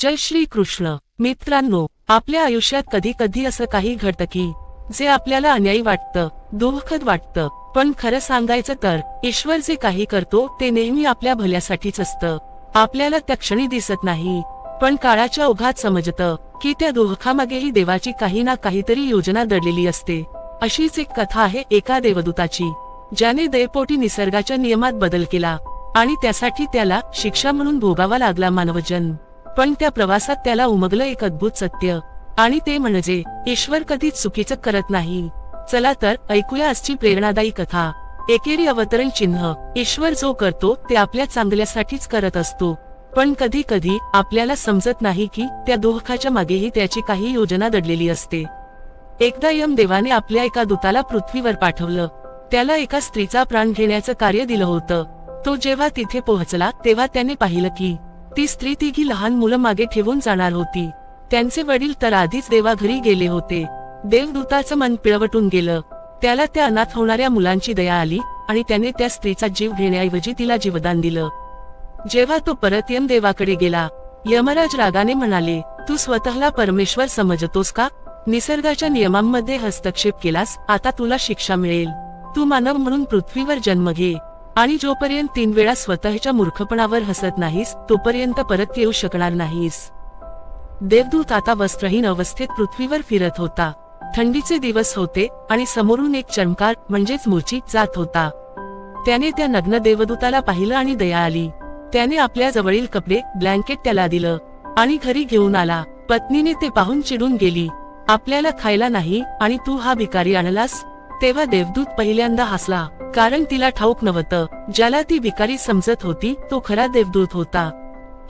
जय श्री कृष्ण मित्रांनो आपल्या आयुष्यात कधी कधी असं काही घडतं की जे आपल्याला अन्यायी वाटतं दुःखद वाटतं पण खरं सांगायचं तर ईश्वर जे काही करतो ते नेहमी आपल्या भल्यासाठीच असतं. आपल्याला त्या क्षणी दिसत नाही. पण काळाच्या ओघात समजतं की त्या दुःखामागेही देवाची काही ना काहीतरी योजना दडलेली असते. अशीच एक कथा आहे एका देवदूताची ज्याने देवपोटी निसर्गाच्या नियमात बदल केला आणि त्यासाठी त्याला शिक्षा म्हणून भोगावा लागला मानवजन्म. पण त्या प्रवासात त्याला उमगलं एक अद्भुत सत्य. आणि ते म्हणजे ईश्वर कधीच चुकीचं करत नाही. चला तर ऐकूया आजची प्रेरणादायी कथा. एकेरी अवतरण चिन्ह. ईश्वर जो करतो ते आपल्या चांगल्यासाठीच करत असतो. पण कधी कधी आपल्याला समजत नाही की त्या दोहखाच्या मागेही त्याची काही योजना दडलेली असते. एकदा यम देवाने आपल्या एका दूताला पृथ्वीवर पाठवलं. त्याला एका स्त्रीचा प्राण घेण्याचं कार्य दिलं होतं. तो जेव्हा तिथे पोहोचला तेव्हा त्याने पाहिलं की ती स्त्री तिघी लहान मुलं मागे ठेवून जाणार होती. त्यांचे वडील तर आधीच देवाघरी गेले होते. देवदूताचं मन पिळवटून गेलं. त्याला त्या अनाथ होणाऱ्या मुलांची दया आली आणि त्याने त्या स्त्रीचा जीव घेण्याऐवजी तिला जीवदान दिलं. जेव्हा तो परत यम देवाकडे गेला यमराज रागाने म्हणाले तू स्वतःला परमेश्वर समजतोस का? निसर्गाच्या नियमांमध्ये हस्तक्षेप केलास आता तुला शिक्षा मिळेल. तू मानव म्हणून पृथ्वीवर जन्म घे. आणि जोपर्यंत तीन वेळा स्वतःच्या मूर्खपणावर हसत नाहीस तोपर्यंत परत येऊ शकणार नाहीस. देवदूत आता वस्त्रहीन अवस्थेत पृथ्वीवर फिरत होता. थंडीचे दिवस होते आणि समोरून एक चमकार म्हणजेच मूर्छित जात होता. त्याने त्या नग्न देवदूताला पाहिलं आणि दया आली. त्याने आपल्या जवळील कपडे ब्लँकेट त्याला दिलं आणि घरी घेऊन आला. पत्नीने ते पाहून चिडून गेली. आपल्याला खायला नाही आणि तू हा भिकारी आणलास? तेव्हा देवदूत पहिल्यांदा हसला कारण तिला ठाऊक नव्हतं. ज्याला ती भिकारी समजत होती तो खरा देवदूत होता.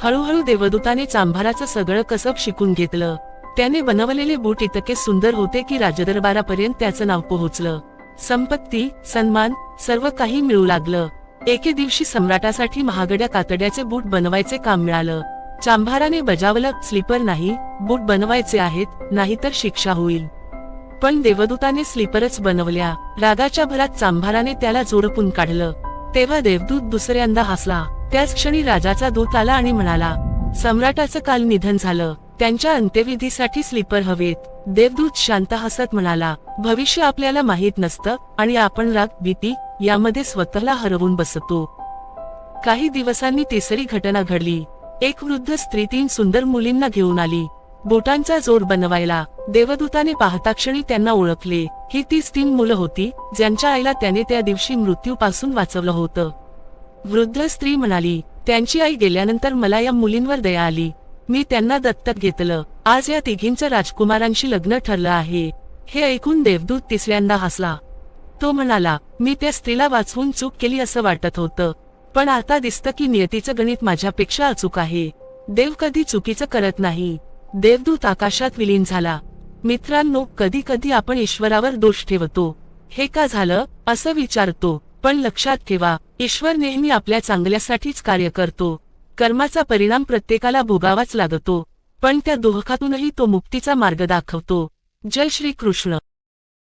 हळूहळू देवदूताने चांभाराचं सगळं कसब शिकून घेतलं. त्याने बनवलेले बूट इतके सुंदर होते की राजदरबारापर्यंत त्याचं नाव पोहोचलं. संपत्ती सन्मान सर्व काही मिळू लागलं. एके दिवशी सम्राटासाठी महागड्या कातड्याचे बूट बनवायचे काम मिळालं. चांभाराने बजावलं स्लीपर नाही बूट बनवायचे आहेत नाहीतर शिक्षा होईल. पण देवदूताने स्लीपरच बनवल्या. रागाच्या भरात चांभाराने त्याला जोडपून काढलं. तेव्हा देवदूत दुसऱ्यांदा हसला. त्याच क्षणी राजाचा दूत आला आणि म्हणाला सम्राटाचं काल निधन झालं. त्यांच्या अंत्यविधीसाठी स्लीपर हवेत. देवदूत शांत हसत म्हणाला भविष्य आपल्याला माहीत नसतं आणि आपण राग भीती यामध्ये स्वतःला हरवून बसतो. काही दिवसांनी तिसरी घटना घडली. एक वृद्ध स्त्री तीन सुंदर मुलींना घेऊन आली. बोटांचा जोड बनवायला देवदूताने पाहता क्षणी त्यांना ओळखले. ही तीच तीन मुलं होती ज्यांच्या आईला त्याने त्या दिवशी मृत्यूपासून वाचवलं होतं. वृद्ध स्त्री म्हणाली त्यांची आई गेल्यानंतर मला या मुलींवर दया आली. मी त्यांना दत्तक घेतलं. आज या तिघींचं राजकुमारांशी लग्न ठरलं आहे. हे ऐकून देवदूत तिसऱ्यांदा हसला. तो म्हणाला मी त्या स्त्रीला वाचवून चूक केली असं वाटत होतं. पण आता दिसतं की नियतीचं गणित माझ्यापेक्षा अचूक आहे. देव कधी चुकीचं करत नाही. देवदूत आकाशात विलीन झाला. मित्रांनो कधी कधी आपण ईश्वरावर दोष ठेवतो. हे का झालं? असं विचारतो. पण लक्षात ठेवा ईश्वर नेहमी आपल्या चांगल्यासाठीच कार्य करतो. कर्माचा परिणाम प्रत्येकाला भोगावाच लागतो. पण त्या दोहकातूनही तो मुक्तीचा मार्ग दाखवतो. जय श्री कृष्ण